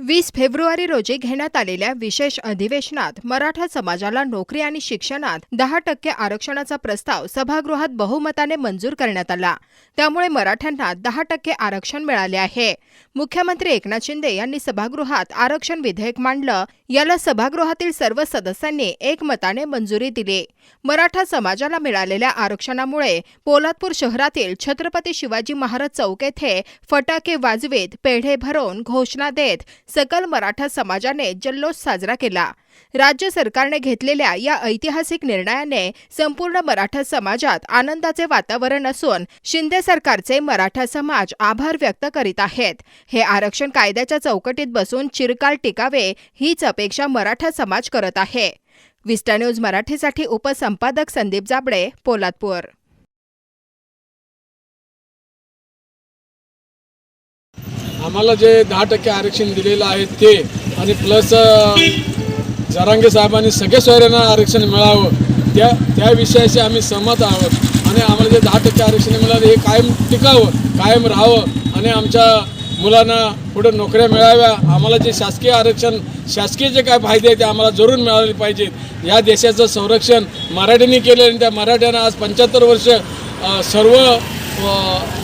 वीस फेब्रुवारी रोजी घेण्यात आलेल्या विशेष अधिवेशनात मराठा समाजाला नोकरी आणि शिक्षणात दहा टक्के आरक्षणाचा प्रस्ताव सभागृहात बहुमताने मंजूर करण्यात आला. त्यामुळे मराठ्यांना दहा टक्के आरक्षण मिळाले आहे. मुख्यमंत्री एकनाथ शिंदे यांनी सभागृहात आरक्षण विधेयक मांडलं. याला सभागृहातील सर्व सदस्यांनी एकमताने मंजुरी दिली. मराठा समाजाला मिळालेल्या आरक्षणामुळे पोलादपूर शहरातील छत्रपती शिवाजी महाराज चौक येथे फटाके वाजवीत पेढे भरवून घोषणा देत सकल मराठा समाजाने जल्लोष साजरा केला. राज्य सरकारने घेतलेल्या या ऐतिहासिक निर्णयाने संपूर्ण मराठा समाजात आनंदाचे वातावरण असून शिंदे सरकारचे मराठा समाज आभार व्यक्त करीत आहेत. हे आरक्षण कायद्याच्या चौकटीत बसून चिरकाल टिकावे हीच अपेक्षा मराठा समाज करत आहे. विस्टा न्यूज मराठीसाठी उपसंपादक संदीप जाबडे पोलादपूर. आम्हाला जे दहा टक्के आरक्षण दिलेलं आहे ते आणि प्लस जरांगे साहेबांनी सगळ्या सोयऱ्यांना आरक्षण मिळावं त्या त्या विषयाशी आम्ही सहमत आहोत. आणि आम्हाला जे दहा टक्के आरक्षण मिळालं हे कायम टिकावं कायम राहावं आणि आमच्या मुलांना पुढे नोकऱ्या मिळाव्या. आम्हाला जे शासकीय आरक्षण शासकीय जे काय फायदे आहेत ते आम्हाला जरूर मिळाले पाहिजेत. या देशाचं संरक्षण मराठ्यांनी केलं आणि त्या मराठ्यांना आज पंच्याहत्तर वर्ष सर्व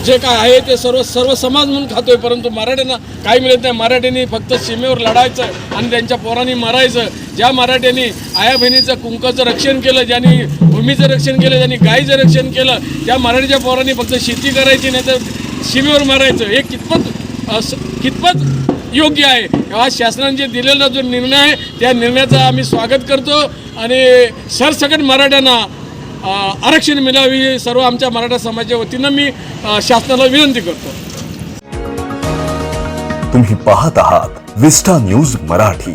जे काय आहे ते सर्व सर्व समाज म्हणून खातोय परंतु मराठ्यांना काही मिळत नाही. मराठ्यांनी फक्त सीमेवर लढायचं आणि त्यांच्या पोरांनी मरायचं. ज्या मराठ्यांनी आया बहिणीचं कुंकाचं रक्षण केलं ज्यांनी भूमीचं रक्षण केलं ज्यांनी गाईचं रक्षण केलं त्या मराठीच्या पोरांनी फक्त शेती करायची नाही तर सीमेवर मारायचं. हे कितपत कितपत योग्य आहे? हा शासनाने जे दिलेला जो निर्णय आहे त्या निर्णयाचं आम्ही स्वागत करतो आणि सरसकट मराठ्यांना आरक्षण मिळावी सर्व आमच्या मराठा समाजाच्या वतीनं मी शासनाला विनंती करतो. तुम्ही पाहत आहात विस्टा न्यूज मराठी.